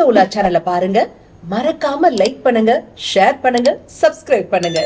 ஆன்மீக உலா சேனலை பாருங்க. மறக்காம லைக் பண்ணுங்க ஷேர் பண்ணுங்க சப்ஸ்கிரைப் பண்ணுங்க.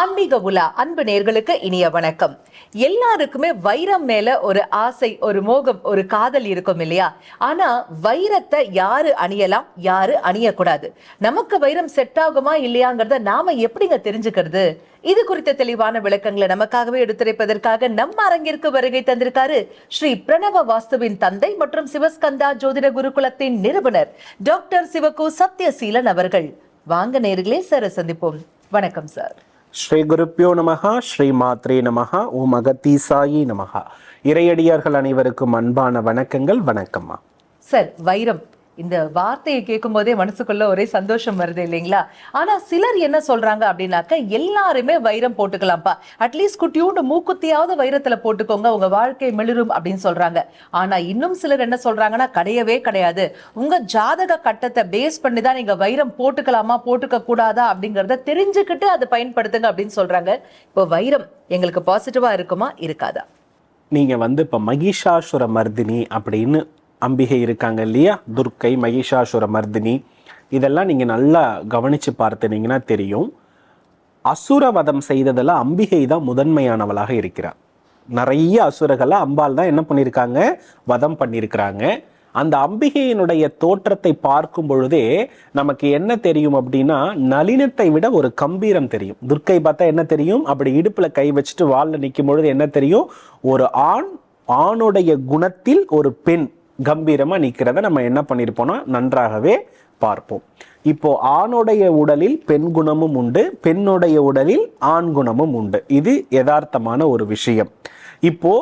ஆன்மீக உலா அன்பு நேர்களுக்கு இனிய வணக்கம். எல்லாருக்குமே வைரம் மேல ஒரு ஆசை ஒரு மோகம் ஒரு காதல் இருக்கும் இல்லையா? ஆனா வைரத்தை யாரு அணியலாம் யாரு அணியக்கூடாது? நமக்கு வைரம் செட் ஆகுமா இல்லையாங்கிறத நாம எப்படிங்க தெரிஞ்சுக்கிறது? இது குறித்த தெளிவான விளக்கங்களை நமக்காகவே எடுத்துரைப்பதற்காக நம்ம அரங்கிற்கு வருகை தந்திருக்காரு ஸ்ரீ பிரணவ வாஸ்துவின் தந்தை மற்றும் சிவஸ்கந்தா ஜோதிட குருகுலத்தின் நிறுவனர் டாக்டர் சிவகு சத்யசீலன் அவர்கள். வாங்க நேர்களே சார் சந்திப்போம். வணக்கம் சார். ஸ்ரீ குருப்பியோ நமகா ஸ்ரீ மாத்ரே நமகா ஓம் அகத்தீசாயி நமகா இறையடியார்கள் அனைவருக்கும் அன்பான வணக்கங்கள் வணக்கம்மா. சார் வைரம். இந்த வார்த்தையை கேட்கும் போதே மனசுக்குள்ள ஒரே சந்தோஷம் வருது இல்லைங்களா? ஆனா சிலர் என்ன சொல்றாங்க அப்படின்னாக்க எல்லாருமே வைரம் போட்டுக்கலாம்ப்பா. அட்லீஸ்ட் குட்டியூண்டு மூக்குத்தியாவது வைரத்துல போட்டுக்கோங்க உங்க வாழ்க்கை மிளிரும் அப்படின்னு சொல்றாங்க. ஆனா இன்னும் சிலர் என்ன சொல்றாங்கன்னா கிடையவே கிடையாது. உங்க ஜாதக கட்டத்தை பேஸ் பண்ணி தான் நீங்க வைரம் போட்டுக்கலாமா போட்டுக்க கூடாதா அப்படிங்கறத தெரிஞ்சுக்கிட்டு அதை பயன்படுத்துங்க அப்படின்னு சொல்றாங்க. இப்போ வைரம் எங்களுக்கு பாசிட்டிவா இருக்குமா இருக்காதா? நீங்க வந்து இப்ப மகிஷாசுர மர்தினி அப்படின்னு அம்பிகை இருக்காங்க இல்லையா? துர்க்கை மகிஷாசுர மர்தினி. இதெல்லாம் நீங்கள் நல்லா கவனித்து பார்த்துனீங்கன்னா தெரியும். அசுரவதம் செய்ததில் அம்பிகை தான் முதன்மையானவளாக இருக்கிறார். நிறைய அசுரர்களை அம்பாள் தான் என்ன பண்ணியிருக்காங்க? வதம் பண்ணியிருக்கிறாங்க. அந்த அம்பிகையினுடைய தோற்றத்தை பார்க்கும் பொழுதே நமக்கு என்ன தெரியும் அப்படின்னா நளினத்தை விட ஒரு கம்பீரம் தெரியும். துர்க்கை பார்த்தா என்ன தெரியும்? அப்படி இடுப்பில் கை வச்சுட்டு வால்ல நிற்கும் பொழுது என்ன தெரியும்? ஒரு ஆண் ஆணுடைய குணத்தில் ஒரு பெண். கம்பீரமாக நிற்கிறத நம்ம என்ன பண்ணியிருப்போம்னா நன்றாகவே பார்ப்போம். இப்போ ஆணுடைய உடலில் பெண் குணமும் உண்டு பெண்ணுடைய உடலில் ஆண் குணமும் உண்டு. இது யதார்த்தமான ஒரு விஷயம். இப்போ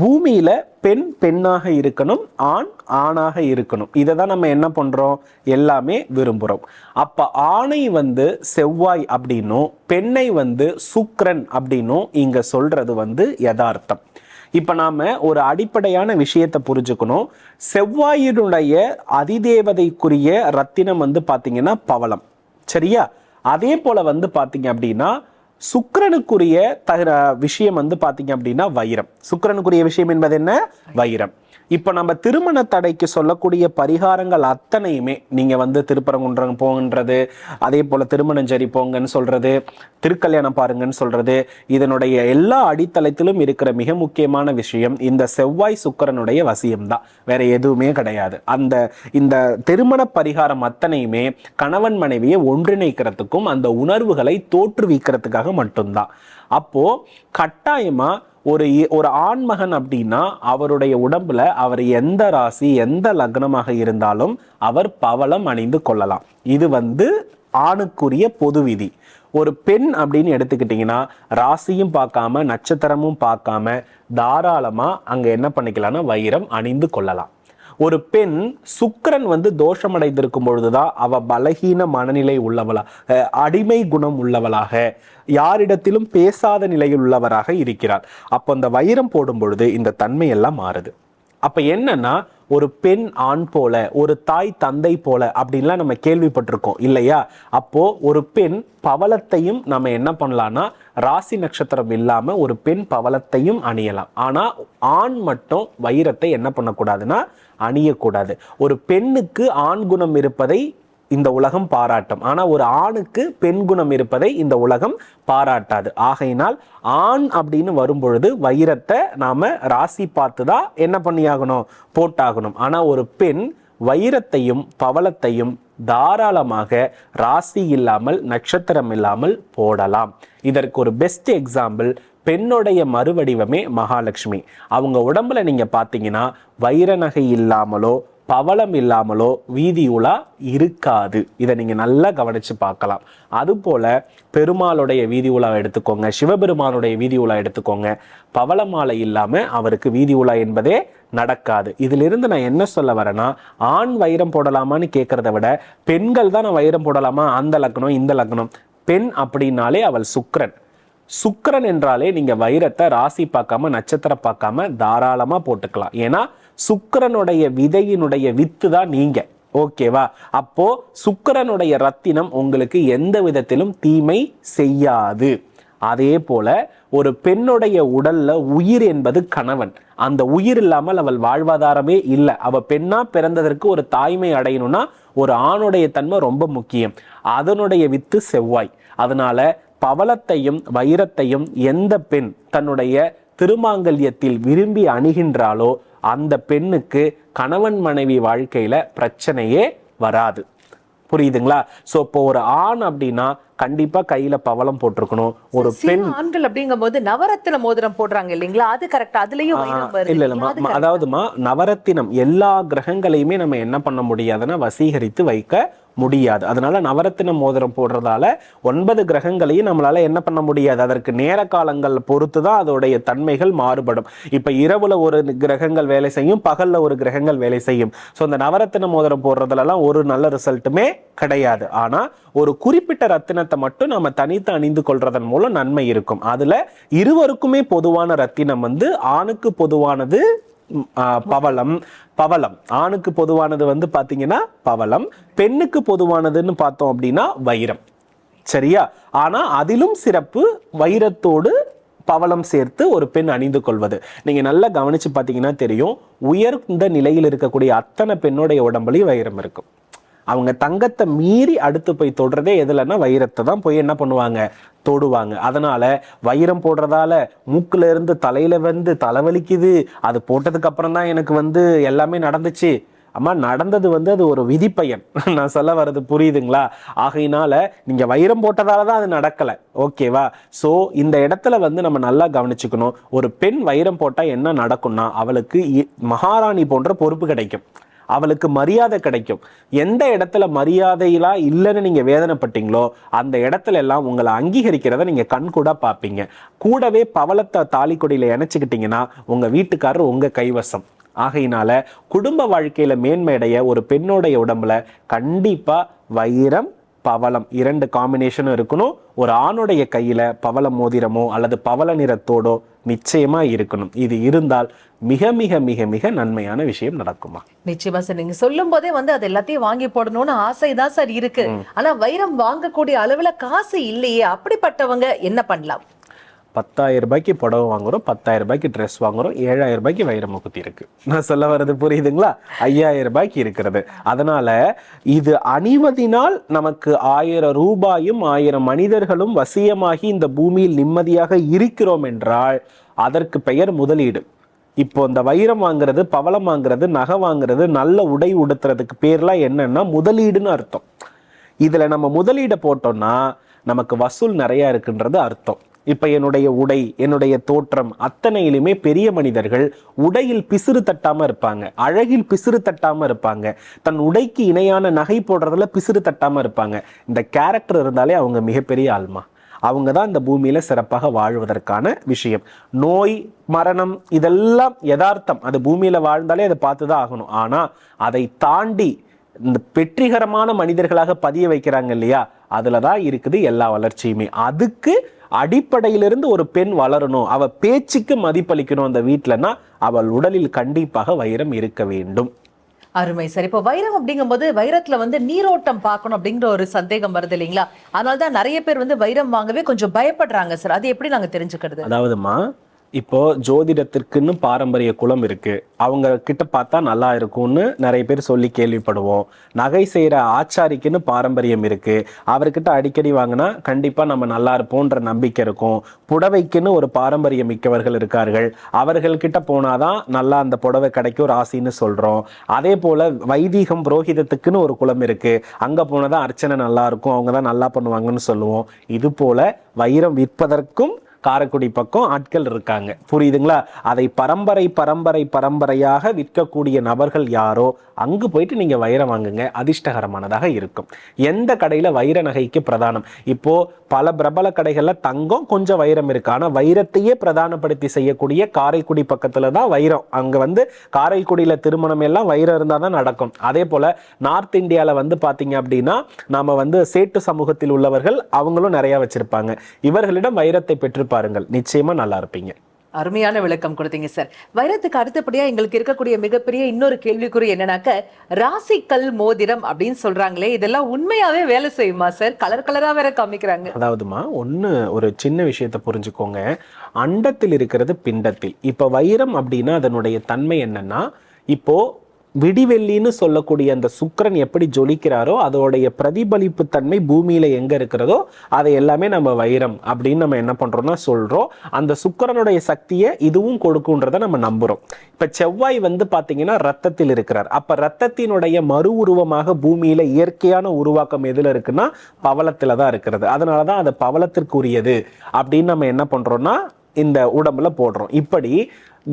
பூமியில பெண் பெண்ணாக இருக்கணும் ஆண் ஆணாக இருக்கணும். இதை தான் நம்ம என்ன பண்றோம்? எல்லாமே விரும்புகிறோம் அப்ப ஆணை வந்து செவ்வாய் அப்படின்னும் பெண்ணை வந்து சுக்ரன் அப்படின்னும் இங்க சொல்றது வந்து யதார்த்தம். இப்போ நாம் ஒரு அடிப்படையான விஷயத்தை புரிஞ்சுக்கணும். செவ்வாயினுடைய அதிதேவதைக்குரிய ரத்தினம் வந்து பார்த்தீங்கன்னா பவளம். சரியா? அதே போல் வந்து பார்த்தீங்க அப்படின்னா சுக்கிரனுக்குரிய தகுற விஷயம் வந்து பார்த்தீங்க அப்படின்னா வைரம். சுக்கரனுக்குரிய விஷயம் என்பது என்ன? வைரம். இப்ப நம்ம திருமண தடைக்கு சொல்லக்கூடிய பரிகாரங்கள் அத்தனையுமே நீங்க வந்து திருப்பரங்குன்றம் போங்கன்றது அதே போல திருமணஞ்சேரி போங்கன்னு சொல்றது திருக்கல்யாணம் பாருங்கன்னு சொல்றது இதனுடைய எல்லா அடித்தளத்திலும் இருக்கிற மிக முக்கியமான விஷயம் இந்த செவ்வாய் சுக்கிரனுடைய வசியம்தான். வேற எதுவுமே கிடையாது. அந்த இந்த திருமண பரிகாரம் அத்தனையுமே கணவன் மனைவியை ஒன்றிணைக்கிறதுக்கும் அந்த உணர்வுகளை தோற்றுவிக்கிறதுக்காக மட்டும்தான். அப்போ கட்டாயமா ஒரு இ- ஒரு ஆண்மகன் அப்படின்னா அவருடைய உடம்புல அவர் எந்த ராசி எந்த லக்னமாக இருந்தாலும் அவர் பவளம் அணிந்து கொள்ளலாம். இது வந்து ஆணுக்குரிய பொது விதி. ஒரு பெண் அப்படின்னு எடுத்துக்கிட்டிங்கன்னா ராசியும் பார்க்காம நட்சத்திரமும் பார்க்காம தாராளமாக அங்கே என்ன பண்ணிக்கலாம்னா வைரம் அணிந்து கொள்ளலாம். ஒரு பெண் சுக்கரன் வந்து தோஷமடைந்திருக்கும் பொழுதுதான் அவ பலகீன மனநிலை உள்ளவளா அடிமை குணம் உள்ளவளாக யாரிடத்திலும் பேசாத நிலையில் உள்ளவராக இருக்கிறார் அப்போ அந்த வைரம் போடும் பொழுது இந்த தன்மையெல்லாம் மாறுது. அப்போ என்னன்னா ஒரு பெண் ஆண் போல ஒரு தாய் தந்தை போல அப்படின்லாம் நம்ம கேள்விப்பட்டிருக்கோம் இல்லையா? அப்போ ஒரு பெண் பவளத்தையும் நம்ம என்ன பண்ணலாம்னா ராசி நட்சத்திரம் இல்லாம ஒரு பெண் பவளத்தையும் அணியலாம். ஆனா ஆண் மட்டும் வைரத்தை என்ன பண்ணக்கூடாதுன்னா அணியக்கூடாது. ஒரு பெண்ணுக்கு ஆண் குணம் இருப்பதை இந்த உலகம் பாராட்டும். ஆனால் ஒரு ஆணுக்கு பெண் குணம் இருப்பதை இந்த உலகம் பாராட்டாது. ஆகையினால் ஆண் அப்படின்னு வரும்பொழுது வைரத்தை நாம் ராசி பார்த்து தான் என்ன பண்ணியாகணும்? போட்டாகணும். ஆனால் ஒரு பெண் வைரத்தையும் பவளத்தையும் தாராளமாக ராசி இல்லாமல் நட்சத்திரம் இல்லாமல் போடலாம். இதற்கு ஒரு பெஸ்ட் எக்ஸாம்பிள் பெண்ணுடைய மறுவடிவமே மகாலட்சுமி. அவங்க உடம்புல நீங்கள் பார்த்தீங்கன்னா வைர நகை இல்லாமலோ பவளம் இல்லாமலோ வீதி உலா இருக்காது. இதை நீங்கள் நல்லா கவனித்து பார்க்கலாம். அதுபோல் பெருமாளுடைய வீதி உலாவை எடுத்துக்கோங்க. சிவபெருமானுடைய வீதி உலா எடுத்துக்கோங்க. பவள மாலை இல்லாமல் அவருக்கு வீதி உலா என்பதே நடக்காது. இதிலிருந்து நான் என்ன சொல்ல வரேன்னா ஆண் வைரம் போடலாமான்னு கேட்குறத விட பெண்கள் தான் நான் வைரம் போடலாமா? அந்த லக்னம் இந்த லக்னம். பெண் அப்படின்னாலே அவள் சுக்கரன். சுக்கரன் என்றாலே நீங்கள் வைரத்தை ராசி பார்க்காம நட்சத்திரம் பார்க்காம தாராளமாக போட்டுக்கலாம். ஏன்னா சுக்கரனுடைய விதையினுடைய வித்து தான் நீங்கள் ஓகேவா அப்போ சுக்கரனுடைய ரத்தினம் உங்களுக்கு எந்த விதத்திலும் தீமை செய்யாது. அதே போல ஒரு பெண்ணுடைய உடல்ல உயிர் என்பது கணவன். அந்த உயிர் இல்லாமல் அவள் வாழ்வாதாரமே இல்லை. அவ பெண்ணா பிறந்ததற்கு ஒரு தாய்மை அடையணும்னா ஒரு ஆணுடைய தன்மை ரொம்ப முக்கியம். அதனுடைய வித்து செவ்வாய். அதனால பவளத்தையும் வைரத்தையும் எந்த பெண் தன்னுடைய திருமாங்கல்யத்தில் விரும்பி அணுகின்றாலோ அந்த பெண்ணுக்கு கணவன் மனைவி வாழ்க்கையில பிரச்சனையே வராது. புரியுதுங்களா? சோ இப்போ ஒரு ஆண் அப்படின்னா கண்டிப்பா கையில பவளம் போட்டிருக்கணும். ஒரு பெண் ஆண்கள் அப்படிங்கும் போது நவரத்தின மோதிரம் போடுறாங்க இல்லைங்களா? அது கரெக்டா அதுலயும் இல்ல ம- அதாவதுமா நவரத்தினம் எல்லா கிரகங்களையுமே நம்ம என்ன பண்ண முடியாதுன்னா வசீகரித்து வைக்க முடியாது. அதனால நவரத்தின மோதிரம் போடுறதால ஒன்பது கிரகங்களையும் நம்மளால என்ன பண்ண முடியாது. அதற்கு நேர காலங்கள் பொறுத்து தான் அதோடைய தன்மைகள் மாறுபடும். இப்ப இரவுல ஒரு கிரகங்கள் வேலை செய்யும் பகல்ல ஒரு கிரகங்கள் வேலை செய்யும். ஸோ இந்த நவரத்தின மோதிரம் போடுறதுலலாம் ஒரு நல்ல ரிசல்ட்டுமே கிடையாது. ஆனால் ஒரு குறிப்பிட்ட ரத்தினத்தை மட்டும் நம்ம தனித்து அணிந்து கொள்றதன் மூலம் நன்மை இருக்கும். அதுல இருவருக்குமே பொதுவான ரத்தினம் வந்து ஆணுக்கு பொதுவானது பவளம் பவளம். ஆணுக்கு பொதுவானது வந்து பார்த்தீங்கன்னா பவளம் பெண்ணுக்கு பொதுவானதுன்னு பார்த்தோம் அப்படின்னா வைரம். சரியா? ஆனால் அதிலும் சிறப்பு வைரத்தோடு பவளம் சேர்த்து ஒரு பெண் அணிந்து கொள்வது. நீங்கள் நல்லா கவனித்து பார்த்தீங்கன்னா தெரியும் உயர்ந்த நிலையில் இருக்கக்கூடிய அத்தனை பெண்ணுடைய உடம்புலையும் வைரம் இருக்கும். அவங்க தங்கத்தை மீறி அடுத்து போய் தொடுறதே எதுலன்னா வைரத்தை தான் போய் என்ன பண்ணுவாங்க? தொடுவாங்க. அதனால வைரம் போடுறதால மூக்குல இருந்து தலையில வந்து தலைவலிக்குது. அது போட்டதுக்கு அப்புறம் தான் எனக்கு வந்து எல்லாமே நடந்துச்சு. அம்மா நடந்தது வந்து அது ஒரு விதிப்பயன். நான் சொல்ல வர்றது புரியுதுங்களா? ஆகையினால நீங்க வைரம் போட்டதால தான் அது நடக்கலை. ஓகேவா ஸோ இந்த இடத்துல வந்து நம்ம நல்லா கவனிச்சுக்கணும். ஒரு பெண் வைரம் போட்டால் என்ன நடக்கும்னா அவளுக்கு இ- மகாராணி போன்ற பொறுப்பு கிடைக்கும். அவளுக்கு மரியாதை கிடைக்கும். எந்த இடத்துல மரியாதையிலாம் இல்லைன்னு நீங்கள் வேதனைப்பட்டீங்களோ அந்த இடத்துல எல்லாம் உங்களை அங்கீகரிக்கிறத நீங்கள் கண்கூடா பார்ப்பீங்க. கூடவே பவளத்தை தாலிக்கொடியில் இணைச்சிக்கிட்டிங்கன்னா உங்கள் வீட்டுக்காரர் உங்கள் கைவசம். ஆகையினால குடும்ப வாழ்க்கையில் மேன்மையடைய ஒரு பெண்ணோடைய உடம்புல கண்டிப்பாக வைரம் பவளம் இரண்டு காம்பினேஷனும் இருக்கணும். ஒரு ஆணுடைய கையில பவள மோதிரமோ அல்லது பவள நிறத்தோடோ நிச்சயமா இருக்கணும். இது இருந்தால் மிக மிக மிக மிக நன்மையான விஷயம் நடக்குமா? நிச்சயமா சார். நீங்க சொல்லும் போதே வந்து அது எல்லாத்தையும் வாங்கி போடணும்னு ஆசைதான் சார் இருக்கு. ஆனா வைரம் வாங்கக்கூடிய அளவுல காசு இல்லையே. அப்படிப்பட்டவங்க என்ன பண்ணலாம்? பத்தாயிரம் ரூபாய்க்கு புடவை வாங்குறோம் பத்தாயிரம் ரூபாய்க்கு ட்ரெஸ் வாங்குறோம் ஏழாயிரம் ரூபாய்க்கு வைர இருக்குது இருக்கு. நான் சொல்ல வர்றது புரியுதுங்களா? ஐயாயிரம் ரூபாய்க்கு இருக்கிறது. அதனால இது அணிவதினால் நமக்கு ஆயிரம் ரூபாயும் ஆயிரம் மனிதர்களும் வசியமாகி இந்த பூமியில் நிம்மதியாக இருக்கிறோம் என்றால் அதற்கு பெயர் முதலீடு. இப்போ இந்த வைரம் வாங்குறது பவளம் வாங்குறது நகை வாங்குறது நல்ல உடை உடுத்துறதுக்கு பேர்லாம் என்னன்னா முதலீடுன்னு அர்த்தம். இதில் நம்ம முதலீடை போட்டோம்னா நமக்கு வசூல் நிறையா இருக்குன்றது அர்த்தம். இப்ப என்னுடைய உடை என்னுடைய தோற்றம் அத்தனையிலுமே பெரிய மனிதர்கள் உடையில் பிசிறு தட்டாம இருப்பாங்க. அழகில் பிசிறு தட்டாம இருப்பாங்க. தன் உடைக்கு இணையான நகை போடுறதுல பிசிறு தட்டாம இருப்பாங்க. இந்த கேரக்டர் இருந்தாலே அவங்க மிகப்பெரிய ஆள்மா. அவங்க தான் இந்த பூமியில சிறப்பாக வாழ்வதற்கான விஷயம். நோய் மரணம் இதெல்லாம் யதார்த்தம். அது பூமியில வாழ்ந்தாலே அதை பார்த்து தான் ஆகணும். ஆனா அதை தாண்டி இந்த வெற்றிகரமான மனிதர்களாக பதிய வைக்கிறாங்க இல்லையா? அதில் தான் இருக்குது எல்லா வளர்ச்சியுமே. அதுக்கு அடிப்படையிலிருந்து ஒரு பெண் வளரணும். அவ பேச்சுக்கு மதிப்பளிக்கணும் அந்த வீட்டுலன்னா அவள் உடலில் கண்டிப்பாக வைரம் இருக்க வேண்டும். அருமை சார். இப்போ வைரம் அப்படிங்கும்போது வைரத்துல வந்து நீரோட்டம் பார்க்கணும் அப்படிங்கிற ஒரு சந்தேகம் வருது இல்லைங்களா? அதனால தான் நிறைய பேர் வந்து வைரம் வாங்கவே கொஞ்சம் பயப்படுறாங்க சார். அது எப்படி நாங்க தெரிஞ்சுக்கிறது? அதாவதுமா இப்போ ஜோதிடத்திற்குன்னு பாரம்பரிய குலம் இருக்கு. அவங்க கிட்ட பார்த்தா நல்லா இருக்கும்னு நிறைய பேர் சொல்லி கேள்விப்படுவோம். நகை செய்கிற ஆச்சாரிக்குன்னு பாரம்பரியம் இருக்கு. அவர்கிட்ட அடிக்கடி வாங்கினா கண்டிப்பா நம்ம நல்லா இருப்போன்ற நம்பிக்கை இருக்கும். புடவைக்குன்னு ஒரு பாரம்பரியம் மிக்கவர்கள் இருக்கார்கள். அவர்கள்கிட்ட போனாதான் நல்லா அந்த புடவை கிடைக்கும் ராசின்னு சொல்றோம். அதே போல வைதீகம் புரோகிதத்துக்குன்னு ஒரு குலம் இருக்கு. அங்க போனதான் அர்ச்சனை நல்லா இருக்கும். அவங்க தான் நல்லா பண்ணுவாங்கன்னு சொல்லுவோம். இது போல வைரம் விற்பதற்கும் காரைக்குடி பக்கம் ஆட்கள் இருக்காங்க. புரியுதுங்களா? அதை பரம்பரை பரம்பரை பரம்பரையாக விற்கக்கூடிய நபர்கள் யாரோ அங்கு போயிட்டு நீங்க வைரம் வாங்குங்க. அதிர்ஷ்டகரமானதாக இருக்கும். எந்த கடையில வைர நகைக்கு பிரதானம்? இப்போ பல பிரபல கடைகள்ல தங்கம் கொஞ்சம் வைரம் இருக்கு. ஆனா வைரத்தையே பிரதானப்படுத்தி செய்யக்கூடிய காரைக்குடி பக்கத்துல தான் வைரம். அங்க வந்து காரைக்குடியில திருமணம் எல்லாம் வைரம் இருந்தா தான் நடக்கும். அதே போல நார்த் இந்தியால வந்து பாத்தீங்க அப்படின்னா நாம வந்து சேட்டு சமூகத்தில் உள்ளவர்கள் அவங்களும் நிறைய வச்சிருப்பாங்க. இவர்களிடம் வைரத்தை பெற்றிருப்பாங்க பாருங்கள். நிச்சயமா நல்லா இருப்பீங்க. அருமையான விளக்கம் கொடுத்தீங்க சார் வைரத்துக்கு அடுத்தபடியா எங்களுக்கு இருக்கக்கூடிய மிகப்பெரிய இன்னொரு கேள்விக்குறி என்னன்னாக்க ராசிக்கல் மோதிரம் அப்படின்னு சொல்றாங்களே இதெல்லாம் உண்மையாவே வேலை செய்யுமா சார் கலர் கலரா வேற காமிக்கிறாங்க. அதாவதுமா ஒன்று ஒரு சின்ன விஷயத்தை புரிஞ்சுக்கோங்க. அண்டத்தில் இருக்கிறது பிண்டத்தில். இப்போ வைரம் அப்படின்னா அதனுடைய தன்மை என்னன்னா இப்போ விடிவெள்ளின்னு சொல்லக்கூடிய அந்த சுக்கரன் எப்படி ஜொலிக்கிறாரோ அதோடைய பிரதிபலிப்பு தன்மை பூமியில எங்க இருக்கிறதோ அதை எல்லாமே நம்ம வைரம் அப்படின்னு நம்ம என்ன பண்றோம்னா சொல்றோம். அந்த சுக்கிரனுடைய சக்தியை இதுவும் கொடுக்குன்றதை நம்ம நம்புறோம். இப்ப செவ்வாய் வந்து பாத்தீங்கன்னா ரத்தத்தில் இருக்கிறார். அப்ப ரத்தத்தினுடைய மறு உருவமாக பூமியில இயற்கையான உருவாக்கம் எதுல இருக்குன்னா பவளத்துல தான் இருக்கிறது. அதனாலதான் அது பவளத்திற்குரியது அப்படின்னு நம்ம என்ன பண்றோம்னா இந்த உடம்புல போடுறோம். இப்படி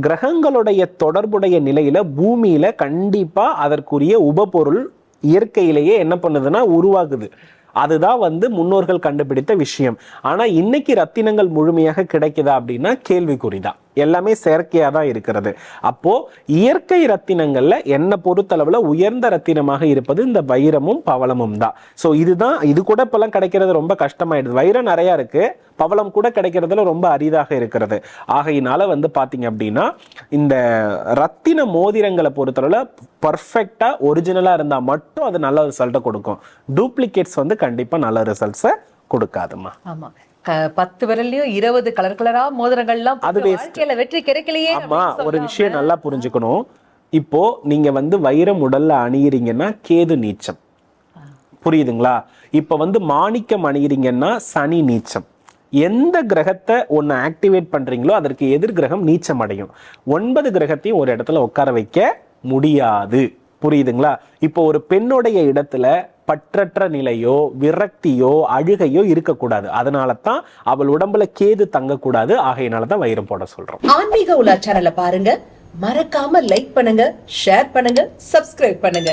கிரகங்களுடைய தொடர்புடைய நிலையில பூமியில கண்டிப்பா அதற்குரிய உபபொருள் இயற்கையிலேயே என்ன பண்ணுதுன்னா உருவாகுது. அதுதான் வந்து முன்னோர்கள் கண்டுபிடித்த விஷயம். ஆனா இன்னைக்கு ரத்தினங்கள் முழுமையாக கிடைக்குதா அப்படின்னா கேள்விக்குறிதான். எல்லாமே செயற்கையாக தான் இருக்கிறது. அப்போது இயற்கை ரத்தினங்களில் என்னை பொறுத்தளவில் உயர்ந்த ரத்தினமாக இருப்பது இந்த வைரமும் பவளமும் தான். ஸோ இதுதான் இது கூட இப்போல்லாம் கிடைக்கிறது ரொம்ப கஷ்டமாயிடுது. வைரம் நிறையா இருக்குது பவளம் கூட கிடைக்கிறதுல ரொம்ப அரிதாக இருக்கிறது. ஆகையினால வந்து பார்த்தீங்க அப்படின்னா இந்த ரத்தின மோதிரங்களை பொறுத்தளவில் பர்ஃபெக்டாக ஒரிஜினலாக இருந்தால் மட்டும் அது நல்ல ரிசல்ட்டை கொடுக்கும். டூப்ளிகேட்ஸ் வந்து கண்டிப்பாக நல்ல ரிசல்ட்ஸை கொடுக்காதுமா ஆமா பத்து விரல்லையும் இருபது கலர் கலரா மோதிரங்கள்லாம் அது. வாழ்க்கையில வெற்றி கிடைக்கலையே ஆமா ஒரு. விஷயம் நல்லா புரிஞ்சுக்கணும். இப்போ நீங்க வந்து வைரம் உடல்ல அணியிறீங்கன்னா கேது நீச்சம். புரியுதுங்களா? இப்ப வந்து மாணிக்கம் அணியிறீங்கன்னா சனி நீச்சம். எந்த கிரகத்தை ஒன்னு ஆக்டிவேட் பண்றீங்களோ அதற்கு எதிர் கிரகம் நீச்சம் அடையும். ஒன்பது கிரகத்தையும் ஒரு இடத்துல உட்கார வைக்க முடியாது. புரியுதுங்களா? இப்போ ஒரு பெண்ணுடைய இடத்துல பற்றற்ற நிலையோ விரக்தியோ அழுகையோ இருக்கக்கூடாது. அதனால தான் அவள் உடம்புல கேது தங்கக்கூடாது. ஆகையினால தான் வைரம் போட சொல்றோம். ஆன்மீக உலாச்சாரல பாருங்க. மறக்காம லைக் பண்ணுங்க ஷேர் பண்ணுங்க சப்ஸ்கிரைப் பண்ணுங்க.